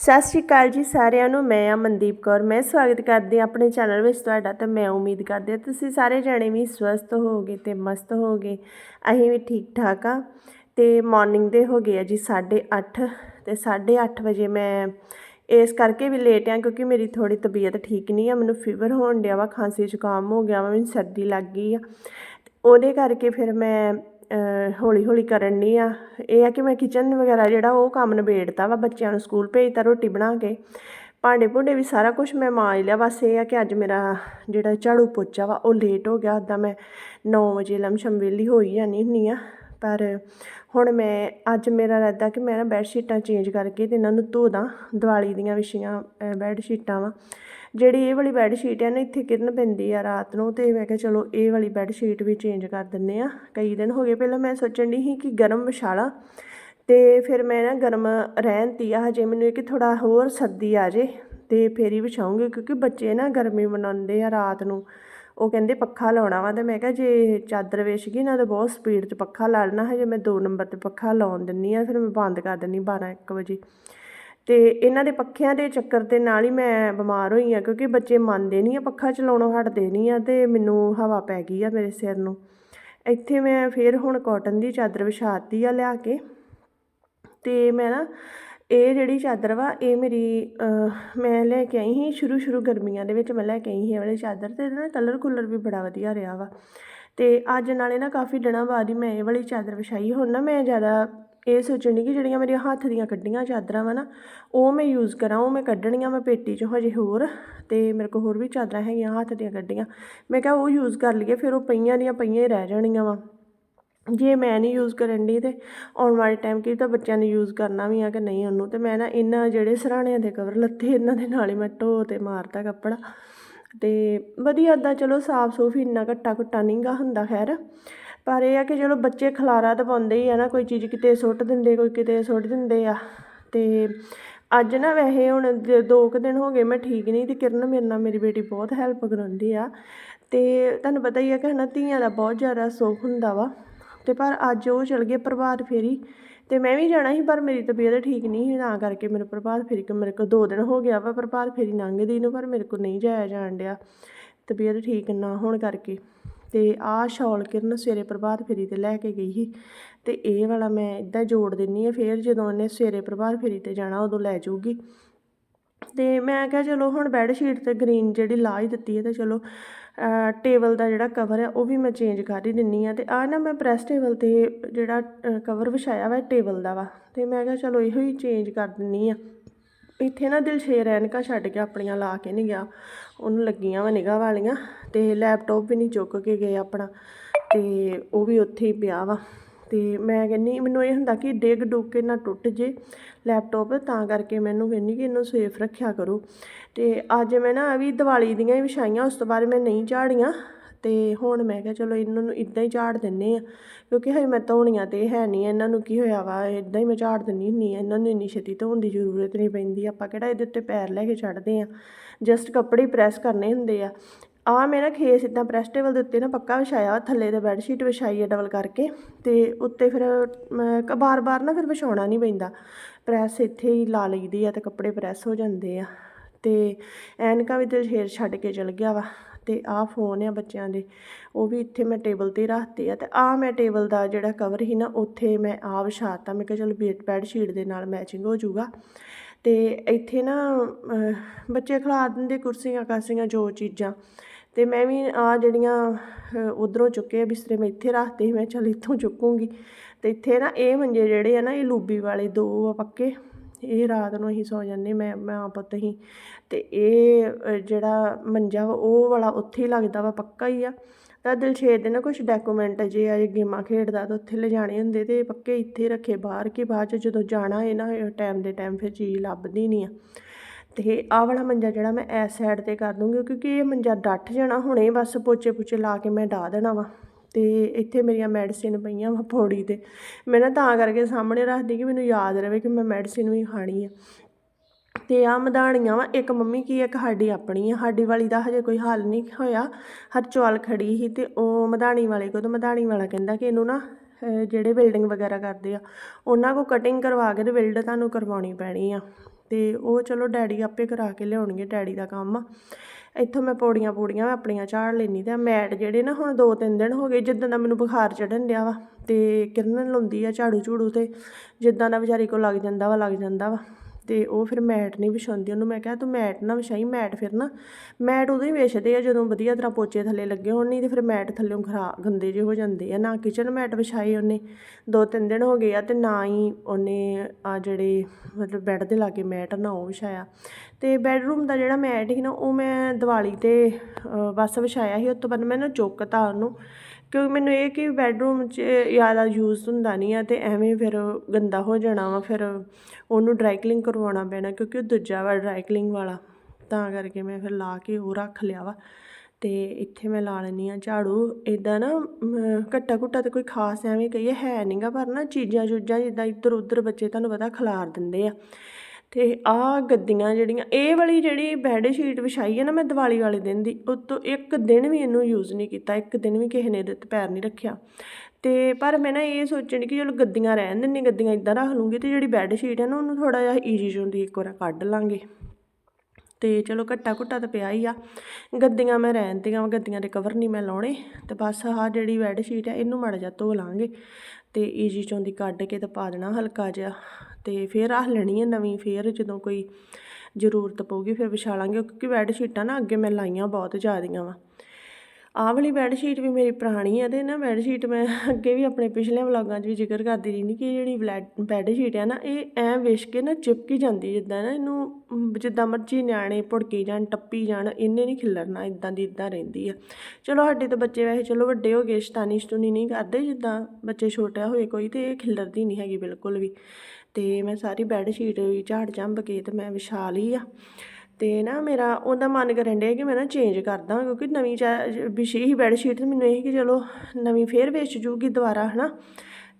ਸਤਿ ਸ਼੍ਰੀ ਅਕਾਲ ਜੀ ਸਾਰਿਆਂ ਨੂੰ, ਮੈਂ ਆ ਮਨਦੀਪ ਕੌਰ। ਮੈਂ ਸਵਾਗਤ ਕਰਦੀ ਹਾਂ ਆਪਣੇ ਚੈਨਲ ਵਿੱਚ ਤੁਹਾਡਾ ਤੇ ਮੈਂ ਉਮੀਦ ਕਰਦੀ ਹਾਂ ਤੁਸੀਂ ਸਾਰੇ ਜਣੇ ਵੀ ਸਵਸਥ ਹੋਵੋਗੇ ਤੇ ਮਸਤ ਹੋਵੋਗੇ। ਅਸੀਂ ਵੀ ਠੀਕ ਠਾਕ ਆ ਤੇ ਮਾਰਨਿੰਗ ਦੇ ਹੋ ਗਏ ਆ ਜੀ 8:30 ਤੇ 8:30 ਵਜੇ ਮੈਂ ਇਸ ਕਰਕੇ ਵੀ ਲੇਟ ਆ ਕਿਉਂਕਿ ਮੇਰੀ ਥੋੜੀ ਤਬੀਅਤ ਠੀਕ ਨਹੀਂ ਆ, ਮੈਨੂੰ ਫੀਵਰ ਹੋਣ ਡਿਆ ਵਾ, ਖਾਂਸੀ ਜ਼ੁਕਾਮ ਹੋ ਗਿਆ ਵਾ, ਮੈਨੂੰ ਸਰਦੀ ਲੱਗ ਗਈ ਆ। ਉਹਦੇ ਕਰਕੇ ਫਿਰ ਮੈਂ ਹੌਲੀ ਹੌਲੀ ਕਰਨ ਨਹੀਂ ਆ। ਇਹ ਆ ਕਿ ਮੈਂ ਕਿਚਨ ਵਗੈਰਾ ਜਿਹੜਾ ਉਹ ਕੰਮ ਨਿਬੇੜਤਾ ਵਾ, ਬੱਚਿਆਂ ਨੂੰ ਸਕੂਲ ਭੇਜਤਾ ਰੋਟੀ ਬਣਾ ਕੇ। ਭਾਂਡੇ ਭੁੰਡੇ ਵੀ ਸਾਰਾ ਕੁਝ ਮੈਂ ਮਾਂਜ ਲਿਆ। ਬਸ ਇਹ ਆ ਕਿ ਅੱਜ ਮੇਰਾ ਜਿਹੜਾ ਝਾੜੂ ਪੋਚਾ ਵਾ, ਉਹ ਲੇਟ ਹੋ ਗਿਆ। ਉੱਦਾਂ ਮੈਂ 9 ਵਜੇ ਲਮਸ਼ਮ ਵਿਹਲੀ ਹੋ ਹੀ ਜਾਣੀ ਹੁੰਦੀ ਆ। ਪਰ ਹੁਣ ਮੈਂ, ਅੱਜ ਮੇਰਾ ਇਰਾਦਾ ਕਿ ਮੈਂ ਨਾ ਬੈੱਡ ਸ਼ੀਟਾਂ ਚੇਂਜ ਕਰਕੇ ਤੇ ਇਹਨਾਂ ਨੂੰ ਧੋ ਦਾਂ। ਦੀਵਾਲੀ ਦੀਆਂ ਵਿਛੀਆਂ ਬੈੱਡ ਸ਼ੀਟਾਂ ਵਾ। ਜਿਹੜੀ ਇਹ ਵਾਲੀ ਬੈੱਡ ਸ਼ੀਟ ਹੈ ਨਾ, ਇੱਥੇ ਕਿਰਨ ਪੈਂਦੀ ਆ ਰਾਤ ਨੂੰ, ਤੇ ਮੈਂ ਕਿਹਾ ਚਲੋ ਇਹ ਵਾਲੀ ਬੈੱਡ ਸ਼ੀਟ ਵੀ ਚੇਂਜ ਕਰ ਦਿੰਨੇ ਆ। ਕਈ ਦਿਨ ਹੋ ਗਏ, ਪਹਿਲਾਂ ਮੈਂ ਸੋਚਣ ਦੀ ਸੀ ਕਿ ਗਰਮ ਵਿਛਾਲਾ, ਤੇ ਫਿਰ ਮੈਂ ਨਾ ਗਰਮ ਰਹਿਣ ਤੀ ਆ, ਹਜੇ ਮੈਨੂੰ ਇਹ ਕਿ ਥੋੜਾ ਹੋਰ ਸਰਦੀ ਆ ਜੇ, ਤੇ ਫੇਰ ਹੀ ਵਿਛਾਉਂਗੀ ਕਿਉਂਕਿ ਬੱਚੇ ਨਾ ਗਰਮੀ ਮਨਾਉਂਦੇ ਆ ਰਾਤ ਨੂੰ। ਉਹ ਕਹਿੰਦੇ ਪੱਖਾ ਲਾਉਣਾ ਵਾ, ਤੇ ਮੈਂ ਕਿਹਾ ਜੇ ਚਾਦਰ ਵਿਛ ਗਈ ਨਾ, ਤਾਂ ਬਹੁਤ ਸਪੀਡ 'ਚ ਪੱਖਾ ਲਾ ਲੈਣਾ, ਹਜੇ ਮੈਂ 2 ਨੰਬਰ ਤੇ ਪੱਖਾ ਲਾਉਣ ਦਿੰਨੀ ਆ, ਫਿਰ ਮੈਂ ਬੰਦ ਕਰ ਦਿੰਨੀ 12 1 ਵਜੇ। ਅਤੇ ਇਹਨਾਂ ਦੇ ਪੱਖਿਆਂ ਦੇ ਚੱਕਰ ਦੇ ਨਾਲ ਹੀ ਮੈਂ ਬਿਮਾਰ ਹੋਈ ਹਾਂ, ਕਿਉਂਕਿ ਬੱਚੇ ਮੰਨਦੇ ਨਹੀਂ ਆ, ਪੱਖਾ ਚਲਾਉਣੋਂ ਹਟਦੇ ਨਹੀਂ ਆ ਅਤੇ ਮੈਨੂੰ ਹਵਾ ਪੈ ਗਈ ਆ ਮੇਰੇ ਸਿਰ ਨੂੰ। ਇੱਥੇ ਮੈਂ ਫਿਰ ਹੁਣ ਕਾਟਨ ਦੀ ਚਾਦਰ ਵਿਛਾਤੀ ਆ ਲਿਆ ਕੇ ਅਤੇ ਮੈਂ ਨਾ ਇਹ ਜਿਹੜੀ ਚਾਦਰ ਵਾ, ਇਹ ਮੇਰੀ ਮੈਂ ਲੈ ਕੇ ਆਈ ਸੀ ਸ਼ੁਰੂ ਸ਼ੁਰੂ ਗਰਮੀਆਂ ਦੇ ਵਿੱਚ ਮੈਂ ਲੈ ਕੇ ਆਈ ਸੀ ਇਹ ਵਾਲੀ ਚਾਦਰ ਤੇ ਇਹਦਾ ਕਲਰ ਕੁਲਰ ਵੀ ਬੜਾ ਵਧੀਆ ਰਿਹਾ ਵਾ। ਤੇ ਅੱਜ ਨਾਲੇ ਨਾ ਕਾਫੀ ਦਿਨਾਂ ਬਾਅਦ ਹੀ ਮੈਂ ਇਹ ਵਾਲੀ ਚਾਦਰ ਵਿਛਾਈ, ਹੁਣ ਨਾ ਮੈਂ ਜ਼ਿਆਦਾ ਇਹ ਸੋਚਣੀ ਕਿ ਜਿਹੜੀਆਂ ਮੇਰੀਆਂ ਹੱਥ ਦੀਆਂ ਕੱਢੀਆਂ ਚਾਦਰਾਂ ਵਾ ਨਾ, ਉਹ ਮੈਂ ਯੂਜ਼ ਕਰਾਂ, ਉਹ ਮੈਂ ਕੱਢਣੀਆਂ ਮੈਂ ਪੇਟੀ 'ਚੋਂ ਹਜੇ ਹੋਰ, ਤੇ ਮੇਰੇ ਕੋਲ ਹੋਰ ਵੀ ਚਾਦਰਾਂ ਹੈਗੀਆਂ ਹੱਥ ਦੀਆਂ ਕੱਢੀਆਂ। ਮੈਂ ਕਿਹਾ ਉਹ ਯੂਜ਼ ਕਰ ਲਈਏ, ਫਿਰ ਉਹ ਪਈਆਂ ਦੀਆਂ ਪਈਆਂ ਹੀ ਰਹਿ ਜਾਣੀਆਂ ਵਾ। ਜੇ ਮੈਂ ਨਹੀਂ ਯੂਜ਼ ਕਰਨ ਦੀ ਤੇ ਆਉਣ ਵਾਲੇ ਟਾਈਮ ਕੀ ਤਾਂ ਬੱਚਿਆਂ ਨੇ ਯੂਜ਼ ਕਰਨਾ ਵੀ ਆ ਕਿ ਨਹੀਂ ਉਹਨੂੰ, ਤੇ ਮੈਂ ਨਾ ਇਹਨਾਂ ਜਿਹੜੇ ਸਰਾਣਿਆਂ ਦੇ ਕਵਰ ਲੱਥੇ ਇਹਨਾਂ ਦੇ ਨਾਲ ਹੀ ਮੈਂ ਢੋ ਤੇ ਮਾਰਤਾ ਕੱਪੜਾ। ਤੇ ਵਧੀਆ ਇੱਦਾਂ ਚਲੋ ਸਾਫ਼ ਸੂਫ ਇੰਨਾ ਘੱਟਾ ਘੁੱਟਾ ਨਹੀਂਗਾ ਹੁੰਦਾ, ਖੈਰ। ਪਰ ਇਹ ਆ ਕਿ ਚਲੋ ਬੱਚੇ ਖਲਾਰਾ ਤਾਂ ਪਾਉਂਦੇ ਹੀ ਆ ਨਾ, ਕੋਈ ਚੀਜ਼ ਕਿਤੇ ਸੁੱਟ ਦਿੰਦੇ, ਕੋਈ ਕਿਤੇ ਸੁੱਟ ਦਿੰਦੇ ਆ। ਅਤੇ ਅੱਜ ਨਾ ਵੈਸੇ ਹੁਣ ਦੋ ਕੁ ਦਿਨ ਹੋ ਗਏ ਮੈਂ ਠੀਕ ਨਹੀਂ ਤੇ ਕਿਰਨ ਮੇਰੇ ਨਾਲ ਮੇਰੀ ਬੇਟੀ ਬਹੁਤ ਹੈਲਪ ਕਰਾਉਂਦੀ ਆ। ਅਤੇ ਤੁਹਾਨੂੰ ਪਤਾ ਹੀ ਆ ਕਿ ਹਨਾ ਧੀਆਂ ਦਾ ਬਹੁਤ ਜ਼ਿਆਦਾ ਸੁੱਖ ਹੁੰਦਾ ਵਾ। ਅਤੇ ਪਰ ਅੱਜ ਉਹ ਚਲ ਗਏ ਪ੍ਰਭਾਤ ਫੇਰੀ। ਤੇ ਮੈਂ ਵੀ ਜਾਣਾ ਸੀ ਪਰ ਮੇਰੀ ਤਬੀਅਤ ਠੀਕ ਨਹੀਂ ਸੀ ਤਾਂ ਕਰਕੇ ਮੇਰੇ ਪ੍ਰਭਾਤ ਫੇਰੀ ਮੇਰੇ ਕੋਲ ਦੋ ਦਿਨ ਹੋ ਗਿਆ ਵਾ ਪ੍ਰਭਾਤ ਫੇਰੀ ਲੰਘਦੀ ਨੂੰ ਪਰ ਮੇਰੇ ਕੋਲ ਨਹੀਂ ਜਾਇਆ ਜਾਣ ਡਿਆ। ਤਬੀਅਤ ਠੀਕ ਨਾ ਹੋਣ ਕਰਕੇ। ਤੇ ਆਹ ਸ਼ਾਲ ਕਿਰਨ ਸਵੇਰੇ ਪ੍ਰਭਾਤ ਫੇਰੀ ਤੇ ਲੈ ਕੇ ਗਈ ਸੀ ਤੇ ਇਹ ਵਾਲਾ ਮੈਂ ਇਦਾਂ ਜੋੜ ਦਿੰਨੀ ਆ, ਫੇਰ ਜਦੋਂ ਇਹਨੇ ਸਵੇਰੇ ਪ੍ਰਭਾਤ ਫੇਰੀ ਤੇ ਜਾਣਾ, ਉਦੋਂ ਲੈ ਜਾਊਗੀ। ਤੇ ਮੈਂ ਕਿਹਾ ਚਲੋ ਹੁਣ ਬੈੱਡ ਸ਼ੀਟ ਤੇ ਗ੍ਰੀਨ ਜਿਹੜੀ ਲਾ ਹੀ ਦਿੱਤੀ ਹੈ ਤੇ ਚਲੋ ਟੇਬਲ ਦਾ ਜਿਹੜਾ ਕਵਰ ਹੈ ਉਹ ਵੀ ਮੈਂ ਚੇਂਜ ਕਰ ਹੀ ਦਿੰਨੀ ਆ। ਤੇ ਆ ਨਾ ਮੈਂ ਪ੍ਰੈਸ ਟੇਬਲ ਤੇ ਜਿਹੜਾ ਕਵਰ ਵਿਛਾਇਆ ਵਾ ਟੇਬਲ ਦਾ ਵਾ। ਤੇ ਮੈਂ ਕਿਹਾ ਚਲੋ ਇਹੋ ਹੀ ਚੇਂਜ ਕਰ ਦਿੰਨੀ ਆ। ਇੱਥੇ ਨਾ ਦਿਲ ਦਿਲਸ਼ੇਰ ਐਨਕਾਂ ਛੱਡ ਕੇ ਆਪਣੀਆਂ ਲਾ ਕੇ ਨਹੀਂ ਗਿਆ। ਉਹਨੂੰ ਲੱਗੀਆਂ ਵਾ ਨਿਗਾਹ ਵਾਲੀਆਂ ਤੇ ਲੈਪਟਾਪ ਵੀ ਨਹੀਂ ਚੁੱਕ ਕੇ ਗਏ ਆਪਣਾ ਤੇ ਉਹ ਵੀ ਉੱਥੇ ਹੀ ਪਿਆ ਵਾ। ਤੇ ਮੈਂ ਕਹਿੰਨੀ ਮੈਨੂੰ ਇਹ ਹੁੰਦਾ ਕਿ ਡਿੱਗ ਡੁੱਗ ਕੇ ਨਾ ਟੁੱਟ ਜੇ ਲੈਪਟਾਪ ਤਾਂ ਕਰਕੇ ਮੈਨੂੰ ਕਹਿੰਨੀ ਕਿ ਇਹਨੂੰ ਸੇਫ ਰੱਖਿਆ ਕਰੋ। ਤੇ ਅੱਜ ਮੈਂ ਨਾ ਵੀ ਦੀਵਾਲੀ ਦੀਆਂ ਹੀ ਵਿਛਾਈਆਂ, ਉਸ ਤੋਂ ਬਾਅਦ ਮੈਂ ਨਹੀਂ ਝਾੜੀਆਂ ਤੇ ਹੁਣ ਮੈਂ ਕਿਹਾ ਚਲੋ ਇਹਨਾਂ ਨੂੰ ਇਦਾਂ ਹੀ ਝਾੜ ਦਿੰਨੇ ਆ, ਕਿਉਂਕਿ ਹਜੇ ਮੈਂ ਧੋਣੀਆਂ ਤੇ ਹੈ ਨਹੀਂ, ਇਹਨਾਂ ਨੂੰ ਕੀ ਹੋਇਆ ਵਾ, ਇਦਾਂ ਹੀ ਮੈਂ ਝਾੜ ਦਿੰਨੀ ਹੁੰਨੀ ਆ, ਇਹਨਾਂ ਨੂੰ ਇੰਨੀ ਛੇਤੀ ਧੋਣ ਦੀ ਜ਼ਰੂਰਤ ਨਹੀਂ ਪੈਂਦੀ, ਆਪਾਂ ਕਿਹੜਾ ਇਹਦੇ ਉੱਤੇ ਪੈਰ ਲੈ ਕੇ ਚੜਦੇ ਆ। ਜਸਟ ਕੱਪੜੇ ਪ੍ਰੈਸ ਕਰਨੇ ਹੁੰਦੇ ਆ। ਆ ਮੇਰਾ ਖੇਸ ਇਦਾਂ ਪ੍ਰੈਸ ਟੇਬਲ ਦੇ ਉੱਤੇ ਨਾ ਪੱਕਾ ਵਿਛਾਇਆ ਥੱਲੇ ਤੇ ਬੈੱਡ ਸ਼ੀਟ ਵਿਛਾਈ ਹੈ ਡਬਲ ਕਰਕੇ ਤੇ ਉੱਤੇ ਫਿਰ ਬਾਰ-ਬਾਰ ਨਾ ਫਿਰ ਵਿਛਾਉਣਾ ਨਹੀਂ ਪੈਂਦਾ। ਪ੍ਰੈਸ ਇੱਥੇ ਹੀ ਲਾ ਲਈਦੀ ਆ ਤੇ ਕੱਪੜੇ ਪ੍ਰੈਸ ਹੋ ਜਾਂਦੇ ਆ। ਤੇ ਐਨਕਾ ਵੀ ਦਿਲ ਸ਼ੇਰ ਛੱਡ ਕੇ ਚਲ ਗਿਆ ਵਾ ਤੇ ਆਹ ਫੋਨ ਆ ਬੱਚਿਆਂ ਦੇ, ਉਹ ਵੀ ਇੱਥੇ ਮੈਂ ਟੇਬਲ ਤੇ ਰੱਖਤੇ ਆ ਤੇ ਆ ਮੈਂ ਟੇਬਲ ਦਾ ਜਿਹੜਾ ਕਵਰ ਸੀ ਨਾ, ਉੱਥੇ ਮੈਂ ਆ ਵਿਛਾਤਾ ਮੈਂ ਕਿਹਾ ਚਲ ਬੈੱਡ ਸ਼ੀਟ ਦੇ ਨਾਲ ਮੈਚਿੰਗ ਹੋ ਜਾਊਗਾ। ਅਤੇ ਇੱਥੇ ਨਾ ਬੱਚੇ ਖਿਲਾ ਦਿੰਦੇ ਕੁਰਸੀਆਂ ਕਾਸੀਆਂ ਜੋ ਚੀਜ਼ਾਂ। ਅਤੇ ਮੈਂ ਵੀ ਆਹ ਜਿਹੜੀਆਂ ਉੱਧਰੋਂ ਚੁੱਕੇ ਬਿਸਤਰੇ ਮੈਂ ਇੱਥੇ ਰੱਖਤੇ ਮੈਂ ਚੱਲ ਇੱਥੋਂ ਚੁੱਕੂੰਗੀ। ਅਤੇ ਇੱਥੇ ਨਾ ਇਹ ਮੰਜੇ ਜਿਹੜੇ ਆ ਨਾ, ਇਹ ਲੂਬੀ ਵਾਲੇ ਦੋ ਆ ਪੱਕੇ। ਇਹ ਰਾਤ ਨੂੰ ਅਸੀਂ ਸੌ ਜਾਂਦੇ, ਮੈਂ, ਮਾਂ ਪੁੱਤ ਹੀ। ਅਤੇ ਇਹ ਜਿਹੜਾ ਮੰਜਾ ਵਾ, ਉਹ ਵਾਲਾ ਉੱਥੇ ਹੀ ਲੱਗਦਾ ਵਾ, ਪੱਕਾ ਹੀ ਆ। ਤਾਂ ਦਿਲਸ਼ੇਰ ਦੇ ਨਾ ਕੁਝ ਡਾਕੂਮੈਂਟ ਜੇ ਆ ਗੇਮਾਂ ਖੇਡਦਾ ਤਾਂ ਉੱਥੇ ਲਿਜਾਣੇ ਹੁੰਦੇ ਤੇ ਪੱਕੇ ਇੱਥੇ ਰੱਖੇ ਬਾਹਰ ਕਿ ਬਾਅਦ ਚ ਜਦੋਂ ਜਾਣਾ ਹੈ ਨਾ ਟਾਈਮ ਦੇ ਟਾਈਮ ਫਿਰ ਚੀਜ਼ ਲੱਭਦੀ ਨਹੀਂ ਆ। ਤੇ ਆਹ ਵਾਲਾ ਮੰਜਾ ਜਿਹੜਾ ਮੈਂ ਇਸ ਸਾਈਡ ਤੇ ਕਰ ਦੂੰਗੀ, ਕਿਉਂਕਿ ਇਹ ਮੰਜਾ ਡੱਠ ਜਾਣਾ ਹੁਣੇ ਬਸ ਪੋਚੇ ਪੁੱਚੇ ਲਾ ਕੇ ਮੈਂ ਢਾ ਦੇਣਾ ਵਾ। ਤੇ ਇੱਥੇ ਮੇਰੀਆਂ ਮੈਡੀਸਿਨ ਪਈਆਂ ਵਾ ਪੌੜੀ ਤੇ। ਮੈਂ ਨਾ ਤਾਂ ਕਰਕੇ ਸਾਹਮਣੇ ਰੱਖਦੀ ਕਿ ਮੈਨੂੰ ਯਾਦ ਰਵੇ ਕਿ ਮੈਂ ਮੈਡੀਸਿਨ ਵੀ ਖਾਣੀ ਆ। ਤੇ ਆ ਮਧਾਣੀਆਂ ਵਾ, ਇੱਕ ਮੰਮੀ ਕੀ ਇੱਕ ਸਾਡੀ ਆਪਣੀ ਆ, ਸਾਡੀ ਵਾਲੀ ਦਾ ਹਜੇ ਕੋਈ ਹੱਲ ਨਹੀਂ ਹੋਇਆ ਹਰਚਵਾਲ ਖੜੀ ਸੀ ਤੇ ਉਹ ਮਧਾਣੀ ਵਾਲੇ ਕੋਲ, ਤਾਂ ਮਧਾਣੀ ਵਾਲਾ ਕਹਿੰਦਾ ਕਿ ਇਹਨੂੰ ਨਾ ਜਿਹੜੇ ਬਿਲਡਿੰਗ ਵਗੈਰਾ ਕਰਦੇ ਆ, ਉਹਨਾਂ ਕੋ ਕਟਿੰਗ ਕਰਵਾ ਕੇ ਤੇ ਬਿਲਡ ਤੁਹਾਨੂੰ ਕਰਵਾਉਣੀ ਪੈਣੀ ਆ। ਤੇ ਉਹ ਚਲੋ ਡੈਡੀ ਆਪੇ ਕਰਾ ਕੇ ਲਿਆਉਣਗੇ ਡੈਡੀ ਦਾ ਕੰਮ ਆ। ਇੱਥੋਂ ਮੈਂ ਪੌੜੀਆਂ ਪੌੜੀਆਂ ਆਪਣੀਆਂ ਝਾੜ ਲੈਣੀ ਤੇ ਮੈਟ ਜਿਹੜੇ ਨਾ ਹੁਣ ਦੋ ਤਿੰਨ ਦਿਨ ਹੋ ਗਏ, ਜਿੱਦਾਂ ਦਾ ਮੈਨੂੰ ਬੁਖਾਰ ਚੜਨ ਡਿਆ ਵਾ, ਤੇ ਕਿਰਨ ਲਾਉਂਦੀ ਆ ਝਾੜੂ ਝੂੜੂ ਤੇ, ਜਿੱਦਾਂ ਦਾ ਵਿਚਾਰੀ ਕੋ ਲੱਗ ਜਾਂਦਾ ਵਾ, ਲੱਗ ਜਾਂਦਾ ਵਾ। ਤੇ ਉਹ ਫਿਰ ਮੈਟ ਨਹੀਂ ਵਿਛਾਉਂਦੀ, ਉਹਨੂੰ ਮੈਂ ਕਿਹਾ ਤੂੰ ਮੈਟ ਨਾ ਵਿਛਾਈ, ਮੈਟ ਫਿਰ ਨਾ, ਮੈਟ ਉਦੋਂ ਹੀ ਵੇਚਦੇ ਆ ਜਦੋਂ ਵਧੀਆ ਤਰ੍ਹਾਂ ਪੋਚੇ ਥੱਲੇ ਲੱਗੇ ਹੋਣ, ਨਹੀਂ ਤੇ ਫਿਰ ਮੈਟ ਥੱਲੇੋਂ ਖਰਾ ਗੰਦੇ ਜਿਹੇ ਹੋ ਜਾਂਦੇ ਆ, ਨਾ ਕਿਚਨ ਮੈਟ ਵਿਛਾਏ ਉਹਨੇ, ਦੋ ਤਿੰਨ ਦਿਨ ਹੋ ਗਏ ਆ ਤੇ ਨਾ ਹੀ ਉਹਨੇ ਆ ਜਿਹੜੇ ਮਤਲਬ ਬੈੱਡ ਦੇ ਲਾਗੇ ਮੈਟ ਨਾ ਉਹ ਵਿਛਾਇਆ। ਤੇ ਬੈੱਡਰੂਮ ਦਾ ਜਿਹੜਾ ਮੈਟ ਸੀ ਨਾ, ਉਹ ਮੈਂ ਦੀਵਾਲੀ ਤੇ ਬਸ ਵਿਛਾਇਆ ਸੀ, ਉਸ ਤੋਂ ਬਾਅਦ ਮੈਂ ਨਾ ਚੁੱਕਤਾ ਉਹਨੂੰ ਕਿਉਂਕਿ ਮੈਨੂੰ ਇਹ ਕਿ ਬੈਡਰੂਮ 'ਚ ਜ਼ਿਆਦਾ ਯੂਜ਼ ਹੁੰਦਾ ਨਹੀਂ ਆ ਅਤੇ ਐਵੇਂ ਫਿਰ ਗੰਦਾ ਹੋ ਜਾਣਾ ਵਾ, ਫਿਰ ਉਹਨੂੰ ਡਰਾਈ ਕਲਿੰਗ ਕਰਵਾਉਣਾ ਪੈਣਾ ਕਿਉਂਕਿ ਉਹ ਦੂਜਾ ਵਾ ਡਰਾਈ ਕਲਿੰਗ ਵਾਲਾ। ਤਾਂ ਕਰਕੇ ਮੈਂ ਫਿਰ ਲਾ ਕੇ ਉਹ ਰੱਖ ਲਿਆ ਵਾ ਅਤੇ ਇੱਥੇ ਮੈਂ ਲਾ ਲੈਂਦੀ ਹਾਂ ਝਾੜੂ। ਇੱਦਾਂ ਨਾ ਘੱਟਾ ਘੁੱਟਾ ਤਾਂ ਕੋਈ ਖਾਸ ਐਵੇਂ ਕਹੀਏ ਹੈ ਨਹੀਂਗਾ ਪਰ ਨਾ ਚੀਜ਼ਾਂ ਚੂਜ਼ਾਂ ਜਿੱਦਾਂ ਇੱਧਰ ਉੱਧਰ ਬੱਚੇ ਤੁਹਾਨੂੰ ਪਤਾ ਖਿਲਾਰ ਦਿੰਦੇ ਆ। ਅਤੇ ਆਹ ਗੱਦੀਆਂ ਜਿਹੜੀਆਂ, ਇਹ ਵਾਲੀ ਜਿਹੜੀ ਬੈੱਡ ਸ਼ੀਟ ਵਿਛਾਈ ਹੈ ਨਾ ਮੈਂ ਦੀਵਾਲੀ ਵਾਲੇ ਦਿਨ ਦੀ, ਉਹ ਤੋਂ ਇੱਕ ਦਿਨ ਵੀ ਇਹਨੂੰ ਯੂਜ਼ ਨਹੀਂ ਕੀਤਾ, ਇੱਕ ਦਿਨ ਵੀ ਕਿਸੇ ਨੇ ਇਹਦੇ ਤੇ ਪੈਰ ਨਹੀਂ ਰੱਖਿਆ। ਅਤੇ ਪਰ ਮੈਂ ਨਾ ਇਹ ਸੋਚਣ ਕਿ ਚਲੋ ਗੱਦੀਆਂ ਰਹਿਣ ਦਿੰਦੀ, ਗੱਦੀਆਂ ਇੱਦਾਂ ਰੱਖ ਲੂੰਗੀ ਅਤੇ ਜਿਹੜੀ ਬੈੱਡ ਸ਼ੀਟ ਹੈ ਨਾ ਉਹਨੂੰ ਥੋੜ੍ਹਾ ਜਿਹਾ ਈਜੀ ਚੋਂਦੀ ਇੱਕ ਵਾਰ ਕੱਢ ਲਾਂਗੇ। ਤੇ ਚਲੋ ਘੱਟਾ ਘੁੱਟਾ ਤਾਂ ਪਿਆ ਹੀ ਆ। ਗੱਦੀਆਂ ਮੈਂ ਰਹਿਣ ਦੀਆਂ ਗੱਦੀਆਂ ਦੇ ਕਵਰ ਨਹੀਂ ਮੈਂ ਲਾਉਣੇ। ਤੇ ਬਸ ਆਹ ਜਿਹੜੀ ਬੈੱਡ ਸ਼ੀਟ ਹੈ ਇਹਨੂੰ ਮਾੜਾ ਜਿਹਾ ਧੋ ਲਾਂਗੇ। ਤੇ ਈਜੀ ਚੋਂ ਦੀ ਕੱਢ ਕੇ ਤੇ ਪਾ ਦੇਣਾ ਹਲਕਾ ਜਿਹਾ। ਤੇ ਫਿਰ ਆਹ ਲੈਣੀ ਹੈ ਨਵੀਂ, ਫਿਰ ਜਦੋਂ ਕੋਈ ਜ਼ਰੂਰਤ ਪਊਗੀ ਫਿਰ ਵਿਛਾ ਲਾਂਗੇ। ਕਿਉਂਕਿ ਬੈੱਡ ਸ਼ੀਟਾਂ ਨਾ ਅੱਗੇ ਮੈਂ ਲਾਈਆਂ ਬਹੁਤ ਜ਼ਿਆਦੀਆਂ ਵਾ। ਆਹ ਵਾਲੀ ਬੈੱਡ ਸ਼ੀਟ ਵੀ ਮੇਰੀ ਪੁਰਾਣੀ ਆ ਤੇ ਨਾ ਬੈੱਡ ਸ਼ੀਟ ਮੈਂ ਅੱਗੇ ਵੀ ਆਪਣੇ ਪਿਛਲੇ ਵਲੌਗਾਂ 'ਚ ਵੀ ਜ਼ਿਕਰ ਕਰਦੀ ਰਹਿੰਦੀ ਕਿ ਜਿਹੜੀ ਬੈੱਡ ਸ਼ੀਟ ਆ ਨਾ, ਇਹ ਐਂ ਵਿਛ ਕੇ ਨਾ ਚਿਪਕੀ ਜਾਂਦੀ ਜਿੱਦਾਂ ਨਾ ਇਹਨੂੰ ਜਿੱਦਾਂ ਮਰਜ਼ੀ ਨਿਆਣੇ ਭੁੜਕੀ ਜਾਣ, ਟੱਪੀ ਜਾਣ, ਇਹਨੇ ਨਹੀਂ ਖਿਲਰਨਾ ਇਦਾਂ ਦੀ ਇਦਾਂ ਰਹਿੰਦੀ ਆ। ਚਲੋ ਸਾਡੇ ਤਾਂ ਬੱਚੇ ਵੈਸੇ ਚਲੋ ਵੱਡੇ ਹੋ ਗਏ, ਸ਼ਤਾਨੀ ਸ਼ਤੂਨੀ ਨਹੀਂ ਕਰਦੇ ਜਿੱਦਾਂ ਬੱਚੇ ਛੋਟਾ ਹੋਏ ਕੋਈ ਤੇ ਇਹ ਖਿਲਰਦੀ ਨਹੀਂ ਹੈਗੀ ਬਿਲਕੁਲ ਵੀ। ਤੇ ਮੈਂ ਸਾਰੀ ਬੈੱਡ ਸ਼ੀਟ ਵੀ ਝਾੜ ਝੰਬ ਕੇ ਤੇ ਮੈਂ ਵਿਛਾ ਲਈ ਆ। ਅਤੇ ਨਾ ਮੇਰਾ ਉਹਦਾ ਮਨ ਕਰਨ ਡਿਆ ਕਿ ਮੈਂ ਨਾ ਚੇਂਜ ਕਰਦਾ ਕਿਉਂਕਿ ਨਵੀਂ ਚਾ ਵਿਛੀ ਹੀ ਬੈੱਡ ਸ਼ੀਟ ਤੇ ਮੈਨੂੰ ਇਹ ਕਿ ਚਲੋ ਨਵੀਂ ਫਿਰ ਵੇਚ ਜੂਗੀ ਦੁਬਾਰਾ ਹੈ ਨਾ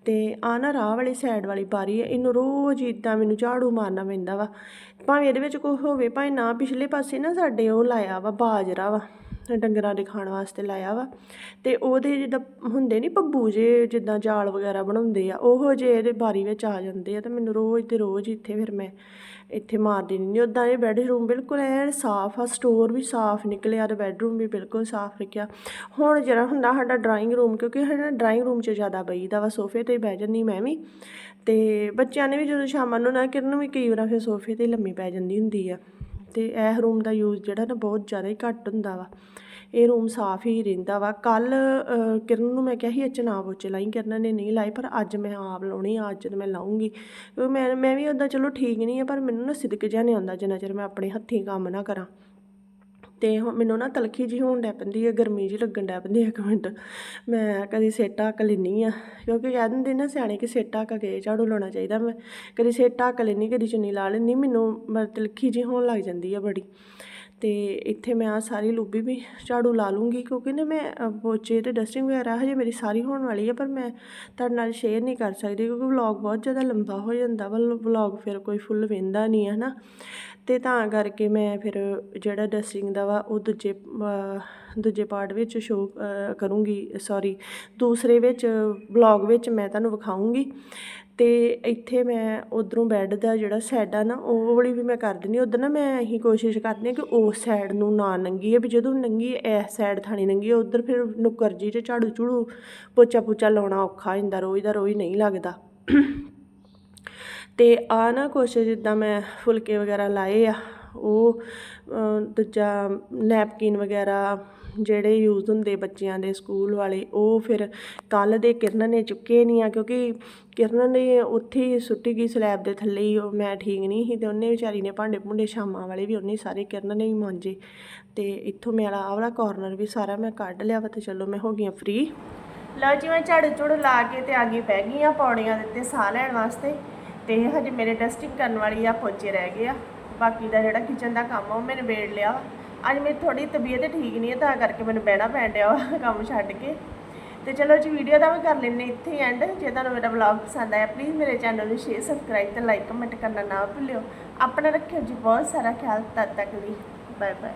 ਅਤੇ ਆਹ ਨਾ ਰਾਹ ਵਾਲੀ ਸਾਈਡ ਵਾਲੀ ਬਾਰੀ ਹੈ ਇਹਨੂੰ ਰੋਜ਼ ਇੱਦਾਂ ਮੈਨੂੰ ਝਾੜੂ ਮਾਰਨਾ ਪੈਂਦਾ ਵਾ। ਭਾਵੇਂ ਇਹਦੇ ਵਿੱਚ ਕੋਈ ਹੋਵੇ, ਭਾਵੇਂ ਨਾ ਪਿਛਲੇ ਪਾਸੇ ਨਾ ਸਾਡੇ ਉਹ ਲਾਇਆ ਵਾ, ਬਾਜਰਾ ਵਾ। ਡੰਗਰਾਂ ਦੇ ਖਾਣ ਵਾਸਤੇ ਲਾਇਆ ਵਾ। ਤੇ ਉਹਦੇ ਜਿੱਦਾਂ ਹੁੰਦੇ ਨਹੀਂ ਪੱਬੂ ਜੇ, ਜਿੱਦਾਂ ਜਾਲ ਵਗੈਰਾ ਬਣਾਉਂਦੇ ਆ, ਉਹੋ ਜੇ ਇਹਦੇ ਬਾਰੀ ਵਿੱਚ ਆ ਜਾਂਦੇ ਆ ਤੇ ਮੈਨੂੰ ਰੋਜ਼ ਤੇ ਰੋਜ਼ ਇੱਥੇ ਫਿਰ ਮੈਂ ਇੱਥੇ ਮਾਰਦੀ ਨਹੀਂ ਉਦਾਂ ਇਹ ਬੈੱਡਰੂਮ ਬਿਲਕੁਲ ਐਨ ਸਾਫ਼ ਆ, ਸਟੋਰ ਵੀ ਸਾਫ਼ ਨਿਕਲਿਆ ਤੇ ਬੈਡਰੂਮ ਵੀ ਬਿਲਕੁਲ ਸਾਫ਼ ਰੱਖਿਆ। ਹੁਣ ਜਿਹੜਾ ਹੁੰਦਾ ਸਾਡਾ ਡਰਾਇੰਗ ਰੂਮ, ਕਿਉਂਕਿ ਸਾਡਾ ਡਰਾਇੰਗ ਰੂਮ 'ਚ ਜ਼ਿਆਦਾ ਬਈਦਾ ਵਾ, ਸੋਫੇ ਤੇ ਬਹਿ ਜਾਂਦੀ ਮੈਂ ਵੀ। ਤੇ ਬੱਚਿਆਂ ਨੇ ਵੀ ਜਦੋਂ ਸ਼ਾਮਾਂ ਨੂੰ ਨਾ ਕਿਰਨ ਵੀ ਕਈ ਵਾਰ ਫਿਰ ਸੋਫੇ ਤੇ ਲੰਮੀ ਪੈ ਜਾਂਦੀ ਹੁੰਦੀ ਆ। ਤੇ ਇਹ ਰੂਮ ਦਾ ਯੂਜ਼ ਜਿਹੜਾ ਨਾ ਬਹੁਤ ਜ਼ਿਆਦਾ ਹੀ ਘੱਟ ਹੁੰਦਾ ਵਾ। ਇਹ ਰੂਮ ਸਾਫ਼ ਹੀ ਰਹਿੰਦਾ ਵਾ। ਕੱਲ ਕਿਰਨ ਨੂੰ ਮੈਂ ਕਿਹਾ ਸੀ ਅੱਜ ਨਾ ਪੋਚੇ ਲਾਈ, ਕਿਰਨ ਨੇ ਨਹੀਂ ਲਾਏ, ਪਰ ਅੱਜ ਮੈਂ ਆਪ ਲਾਉਣੀ ਆ, ਅੱਜ ਮੈਂ ਲਾਉਂਗੀ ਕਿਉਂਕਿ ਮੈਂ ਮੈਂ ਵੀ ਉੱਦਾਂ ਚਲੋ ਠੀਕ ਨਹੀਂ ਆ, ਪਰ ਮੈਨੂੰ ਨਾ ਸਿਦਕ ਜਿਹਾ ਨਹੀਂ ਆਉਂਦਾ ਜਿੰਨਾ ਚਿਰ ਮੈਂ ਆਪਣੇ ਹੱਥੀਂ ਕੰਮ ਨਾ ਕਰਾਂ। ਤੇ ਹੁਣ ਮੈਨੂੰ ਨਾ ਤਲਖੀ ਜੀ ਹੋਣ ਡੈ ਪੈਂਦੀ ਹੈ ਗਰਮੀ ਜੀ ਲੱਗਣ ਡੈ ਪੈਂਦੀ ਹੈ ਇੱਕ ਮਿੰਟ। ਮੈਂ ਕਦੀ ਸਿਰ ਢੱਕ ਲੈਂਦੀ ਆ, ਕਿਉਂਕਿ ਕਹਿ ਦਿੰਦੇ ਨਾ ਸਿਆਣੇ ਕਿ ਸਿਰ ਢੱਕ ਕੇ ਝਾੜੂ ਲਾਉਣਾ ਚਾਹੀਦਾ ਮੈਂ ਕਦੀ ਸਿਰ ਢੱਕ ਲੈਂਦੀ, ਕਦੀ ਚੁੰਨੀ ਲਾ ਲੈਂਦੀ, ਮੈਨੂੰ ਮ- ਤਲਖੀ ਜੀ ਹੋਣ ਲੱਗ ਜਾਂਦੀ ਆ ਬੜੀ। ਤੇ ਇੱਥੇ ਮੈਂ ਆ ਸਾਰੀ ਲੂਬੀ ਵੀ ਝਾੜੂ ਲਾ ਲੂੰਗੀ, ਕਿਉਂਕਿ ਨਾ ਮੈਂ ਪੋਚੇ ਤੇ ਡਸਟਿੰਗ ਵਗੈਰਾ ਹਜੇ ਮੇਰੀ ਸਾਰੀ ਹੋਣ ਵਾਲੀ ਹੈ ਪਰ ਮੈਂ ਤੁਹਾਡੇ ਨਾਲ ਸ਼ੇਅਰ ਨਹੀਂ ਕਰ ਸਕਦੀ, ਕਿਉਂਕਿ ਵਲੌਗ ਬਹੁਤ ਜ਼ਿਆਦਾ ਲੰਬਾ ਹੋ ਜਾਂਦਾ ਵਾ ਵਲੌਗ ਫਿਰ ਕੋਈ ਫੁੱਲ ਵੇਂਦਾ ਨਹੀਂ ਹੈ ਨਾ ਅਤੇ ਤਾਂ ਕਰਕੇ ਮੈਂ ਫਿਰ ਜਿਹੜਾ ਡਸਟਿੰਗ ਦਾ ਵਾ, ਉਹ ਦੂਜੇ ਦੂਜੇ ਪਾਰਟ ਵਿੱਚ ਸ਼ੋ ਕਰੂੰਗੀ ਸੋਰੀ ਦੂਸਰੇ ਵਿੱਚ ਵਲੌਗ ਵਿੱਚ ਮੈਂ ਤੁਹਾਨੂੰ ਵਿਖਾਊਂਗੀ। ਅਤੇ ਇੱਥੇ ਮੈਂ ਉਧਰੋਂ ਬੈੱਡ ਦਾ ਜਿਹੜਾ ਸੈੱਡ ਆ ਨਾ, ਉਹ ਵਾਲੀ ਵੀ ਮੈਂ ਕਰ ਦਿੰਦੀ ਉਧਰ ਨਾ ਮੈਂ ਇਹੀ ਕੋਸ਼ਿਸ਼ ਕਰਦੀ ਹਾਂ ਕਿ ਉਸ ਸਾਈਡ ਨੂੰ ਨਾ ਨੰਗੀ ਹੈ ਵੀ ਜਦੋਂ ਨੰਗੀ ਇਸ ਸਾਈਡ ਥਾਣੀ ਨੰਗੀ ਹੈ। ਉਧਰ ਫਿਰ ਨੁੱਕਰ ਜੀ ਤੇ ਝਾੜੂ ਝੂੜੂ ਪੋਚਾ ਪੋਚਾ ਲਾਉਣਾ ਔਖਾ ਹੋ ਜਾਂਦਾ ਰੋਜ਼ ਦਾ ਰੋਜ਼ ਨਹੀਂ ਲੱਗਦਾ। ਅਤੇ ਆ ਨਾ ਕੁਛ ਜਿੱਦਾਂ ਮੈਂ ਫੁਲਕੇ ਵਗੈਰਾ ਲਾਏ ਆ, ਉਹ ਦੂਜਾ ਨੈਪਕਿਨ ਵਗੈਰਾ ਜਿਹੜੇ ਯੂਜ਼ ਹੁੰਦੇ ਬੱਚਿਆਂ ਦੇ ਸਕੂਲ ਵਾਲੇ, ਉਹ ਫਿਰ ਕੱਲ੍ਹ ਦੇ ਕਿਰਨ ਨੇ ਚੁੱਕੇ ਨਹੀਂ ਆ, ਕਿਉਂਕਿ ਕਿਰਨ ਨੇ ਉੱਥੇ ਹੀ ਸੁੱਟੀ ਗਈ ਸਲੈਬ ਦੇ ਥੱਲੇ ਹੀ, ਉਹ ਮੈਂ ਠੀਕ ਨਹੀਂ ਸੀ ਅਤੇ ਉਹਨੇ ਵਿਚਾਰੀ ਨੇ ਭਾਂਡੇ ਭੁੰਡੇ ਸ਼ਾਮਾਂ ਵਾਲੇ ਵੀ ਉਹਨੇ ਸਾਰੇ ਕਿਰਨ ਨੇ ਹੀ ਮਾਂਜੇ। ਅਤੇ ਇੱਥੋਂ ਮੇਰਾ ਆਹ ਵਾਲਾ ਕਾਰਨਰ ਵੀ ਸਾਰਾ ਮੈਂ ਕੱਢ ਲਿਆ ਵਾ ਤੇ ਚਲੋ ਮੈਂ ਹੋ ਗਈ ਫ੍ਰੀ ਲਓ ਜੀ, ਮੈਂ ਝਾੜੂ ਝੂੜੂ ਲਾ ਕੇ ਤੇ ਆ ਗਈ ਬਹਿ ਗਈ ਆ ਪੌੜੀਆਂ ਦੇ ਉੱਤੇ ਸਾਹ ਲੈਣ ਵਾਸਤੇ। ਤੇ ਹਜੇ ਮੇਰੇ ਡਸਟਿੰਗ ਕਰਨ ਵਾਲੀ ਆ, ਪੋਚੇ ਰਹਿ ਗਏ ਆ। ਬਾਕੀ ਦਾ ਜਿਹੜਾ ਕਿਚਨ ਦਾ ਕੰਮ ਆ, ਉਹ ਮੈਂ ਨਿਬੇੜ ਲਿਆ। ਅੱਜ ਮੇਰੀ ਥੋੜੀ ਤਬੀਅਤ ਠੀਕ ਨਹੀਂ ਹੈ ਤਾਂ ਕਰਕੇ ਮੈਨੂੰ ਬਹਿਣਾ ਪੈਣ ਡਿਆ ਵਾ ਕੰਮ ਛੱਡ ਕੇ। ਤੇ ਚਲੋ ਜੀ ਵੀਡੀਓ ਦਾ ਵੀ ਕਰ ਲੈਂਦੇ ਇੱਥੇ ਐਂਡ ਜੇ ਤੁਹਾਨੂੰ ਮੇਰਾ ਵਲੌਗ ਪਸੰਦ ਆਇਆ ਪਲੀਜ਼ ਮੇਰੇ ਚੈਨਲ ਨੂੰ ਸ਼ੇਅਰ ਸਬਸਕ੍ਰਾਈਬ ਤੇ ਲਾਈਕ ਕਮੈਂਟ ਕਰਨਾ ਨਾ ਭੁੱਲਿਓ। ਆਪਣਾ ਰੱਖਿਓ ਜੀ, ਬਹੁਤ ਸਾਰਾ ਖਿਆਲ, ਤਦ ਤੱਕ ਲਈ। Bye bye